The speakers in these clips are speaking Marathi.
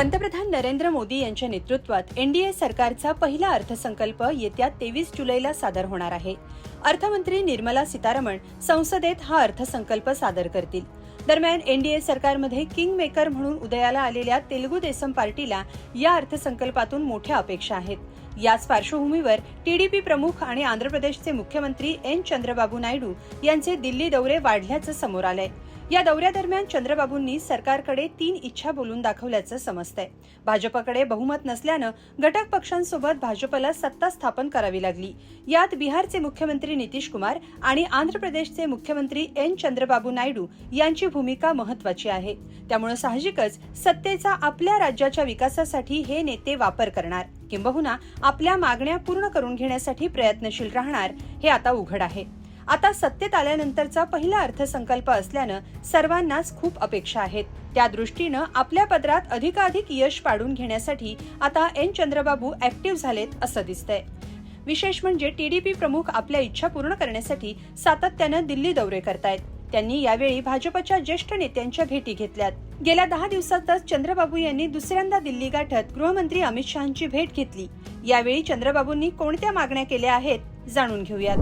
पंतप्रधान नरेंद्र मोदी यांच्या नेतृत्वात एनडीए सरकारचा पहिला अर्थसंकल्प येत्या तेवीस जुलैला सादर होणार आहे. अर्थमंत्री निर्मला सीतारमण संसदेत हा अर्थसंकल्प सादर करतील. दरम्यान एनडीए सरकारमध्ये किंग मेकर म्हणून उदयाला आलेल्या तेलुगू देसम पार्टीला या अर्थसंकल्पातून मोठ्या अपेक्षा आहेत. याच पार्श्वभूमीवर टीडीपी प्रमुख आणि आंध्र प्रदेशचे मुख्यमंत्री एन चंद्रबाबू नायडू यांचे दिल्ली दौरे वाढल्याचं समोर आलंय. या दौऱ्यादरम्यान चंद्रबाबूंनी सरकारकडे तीन इच्छा बोलून दाखवल्याचं समजतंय. भाजपकडे बहुमत नसल्यानं घटक पक्षांसोबत भाजपला सत्ता स्थापन करावी लागली. यात बिहारचे मुख्यमंत्री नितीश कुमार आणि आंध्र प्रदेशचे मुख्यमंत्री एन चंद्रबाबू नायडू यांची भूमिका महत्वाची आहे. त्यामुळे साहजिकच सत्तेचा आपल्या राज्याच्या विकासासाठी हे नेते वापर करणार. किंबहुना आपल्या मागण्या पूर्ण करून घेण्यासाठी प्रयत्नशील राहणार हे आता उघड आहे. आता सत्तेत आल्यानंतरचा पहिला अर्थसंकल्प असल्यानं सर्वांनाच खूप अपेक्षा आहेत. त्या दृष्टीनं आपल्या पदरात अधिकाधिक यश पाडून घेण्यासाठी आता एन. चंद्रबाबू ऍक्टिव्ह झालेत असं दिसतंय. विशेष म्हणजे टीडीपी प्रमुख आपल्या इच्छा पूर्ण करण्यासाठी सातत्यानं दिल्ली दौरे करतायत. त्यांनी यावेळी भाजपच्या ज्येष्ठ नेत्यांच्या भेटी घेतल्यात. गेल्या दहा दिवसातच चंद्रबाबू यांनी दुसऱ्यांदा दिल्ली गाठत गृहमंत्री अमित शहाची भेट घेतली. यावेळी चंद्रबाबूंनी कोणत्या मागण्या केल्या आहेत जाणून घेऊयात.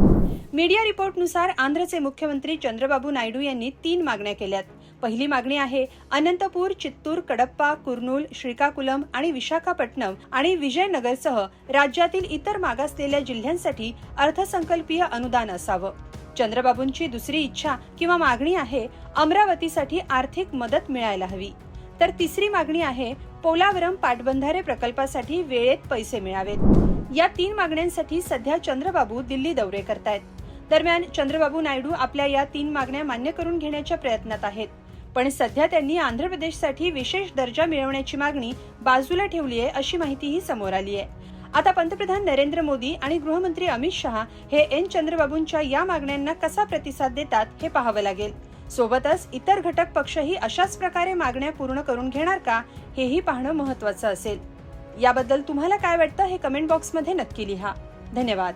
मीडिया रिपोर्टनुसार आंध्रचे मुख्यमंत्री चंद्रबाबू नायडू यांनी तीन मागण्या केल्यात. पहिली मागणी आहे अनंतपूर चित्तूर कडप्पा कुर्नूल श्रीकाकुलम आणि विशाखापट्टणम आणि विजयनगरसह राज्यातील इतर मागासलेल्या जिल्ह्यांसाठी अर्थसंकल्पीय अनुदान असावं. चंद्रबाबूंची दुसरी इच्छा किंवा मागणी आहे अमरावतीसाठी आर्थिक मदत मिळायला हवी. तर तिसरी मागणी आहे पोलावरम पाटबंधारे प्रकल्पासाठी वेळेत पैसे मिळावेत. या तीन मागण्यांसाठी सध्या चंद्रबाबू दिल्ली दौरे करतायत. दरम्यान चंद्रबाबू नायडू आपल्या या तीन मागण्या मान्य करून घेण्याच्या प्रयत्नात आहेत. पण सध्या त्यांनी आंध्र प्रदेशसाठी विशेष दर्जा मिळवण्याची मागणी बाजूला ठेवली आहे अशी माहितीही समोर आली आहे आता पंतप्रधान नरेंद्र मोदी आणि गृहमंत्री अमित शहा हे एन चंद्रबाबूंच्या या मागण्यांना कसा प्रतिसाद देतात हे पाहावं लागेल. सोबतच इतर घटक पक्षही अशाच प्रकारे मागण्या पूर्ण करून घेणार का हेही पाहणं महत्वाचं असेल. याबद्दल तुम्हाला काय वाटतं हे कमेंट बॉक्समध्ये नक्की लिहा. धन्यवाद.